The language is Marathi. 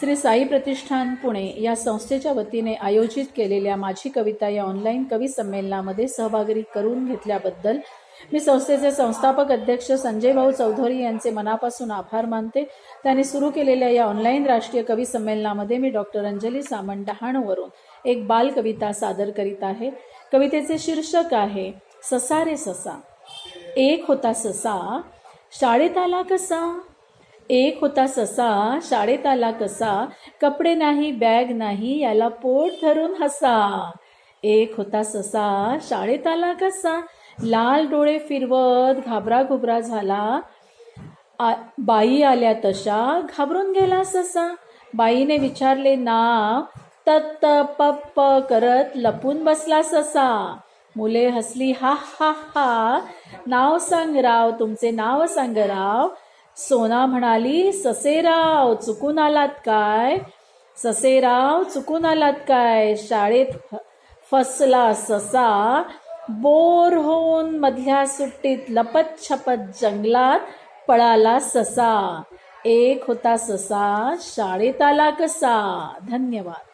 श्री साई प्रतिष्ठान पुणे या संस्थेच्या वतीने आयोजित केलेल्या माझी कविता या ऑनलाईन कवी संमेलनामध्ये सहभागी करून घेतल्याबद्दल मी संस्थेचे संस्थापक अध्यक्ष संजय भाऊ चौधरी यांचे मनापासून आभार मानते. त्यांनी सुरू केलेल्या या ऑनलाईन राष्ट्रीय कवी संमेलनामध्ये मी डॉक्टर अंजली सामंत डहाणूवरून एक बाल कविता सादर करीत आहे. कवितेचे शीर्षक आहे ससा रे ससा. एक होता ससा शाळेत आला कसा? एक होता ससा शाळेत आला कसा कपडे नाही बॅग नाही याला पोट धरून हसा. एक होता ससा शाळेत आला कसा लाल डोळे फिरवत घाबरा घुबरा झाला. आ, बाई आल्या तशा घाबरून गेला ससा. बाईने विचारले नाव तत्त पप्प करत लपून बसला ससा. मुले हसली हा हा हा. नाव सांग राव तुमचे नाव सांग राव. सोना म्हणाली ससेराव चुकून आलात काय? ससेराव चुकून आलात काय? शाळेत फ- फसला ससा बोर होऊन मधल्या सुट्टीत लपत छपत जंगलात पळाला ससा. एक होता ससा शाळेत आला कसा? धन्यवाद.